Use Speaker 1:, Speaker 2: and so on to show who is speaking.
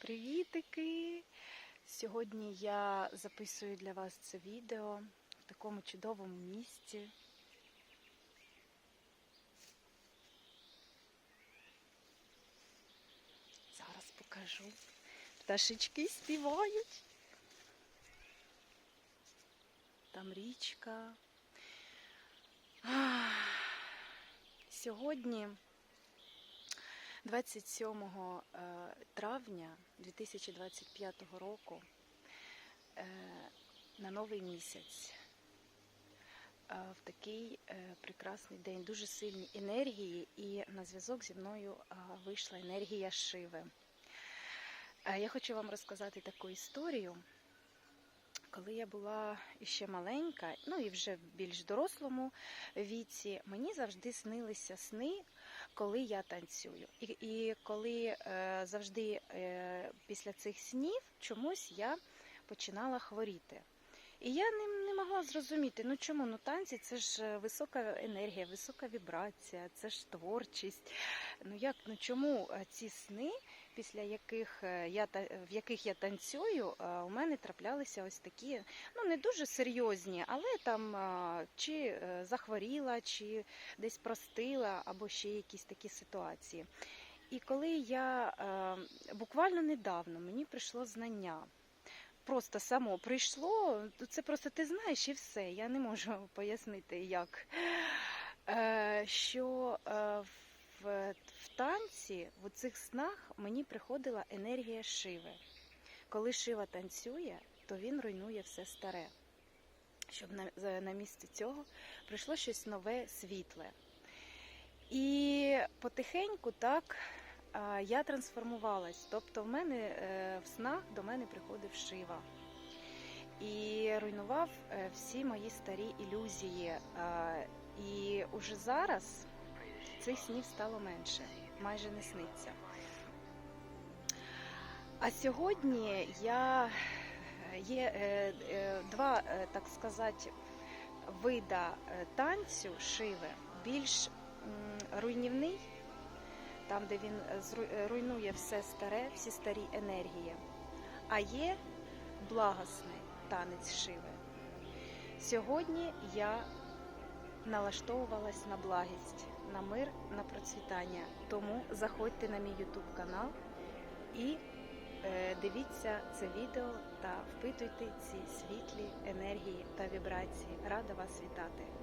Speaker 1: Привітики! Сьогодні я записую для вас це відео в такому чудовому місці. Зараз покажу. Пташечки співають. Там річка. Сьогодні 27 е, травня 2025 року е, на новий місяць е, в такий прекрасний день дуже сильні енергії, і на зв'язок зі мною вийшла енергія Шиви. Я хочу вам розказати таку історію. Коли я була ще маленька, ну і вже в більш дорослому віці, мені завжди снилися сни, коли я танцюю. І і коли е, завжди е, після цих снів чомусь я починала хворіти. І я не, не могла зрозуміти, ну чому ну танці це ж висока енергія, висока вібрація, це ж творчість. Ну як ну чому ці сни, після яких я в яких я танцюю, у мене траплялися ось такі, ну не дуже серйозні, але там чи захворіла, чи десь простила, або ще якісь такі ситуації. І коли я буквально недавно мені прийшло знання просто само прийшло. Це просто ти знаєш і все. Я не можу пояснити, як. Е, що е, в, в танці, в цих снах мені приходила енергія шиви. Коли шива танцює, то він руйнує все старе. Щоб на, на місце цього прийшло щось нове, світле. І потихеньку так я трансформувалась. Тобто в мене е, в снах до мене приходив Шива і руйнував е, всі мої старі ілюзії. І уже зараз цих снів стало менше, майже не сниться. А сьогодні я є е, два, так сказати, вида танцю шиви, більш руйнівний там, де він е, е, руйнує все старе, всі старі енергії. А є благосний танець шиви. Сьогодні я налаштовувалась на благість, на мир, на процвітання. Тому заходьте на мій YouTube канал і е, дивіться це відео та впитуйте ці світлі енергії та вібрації. Рада вас вітати!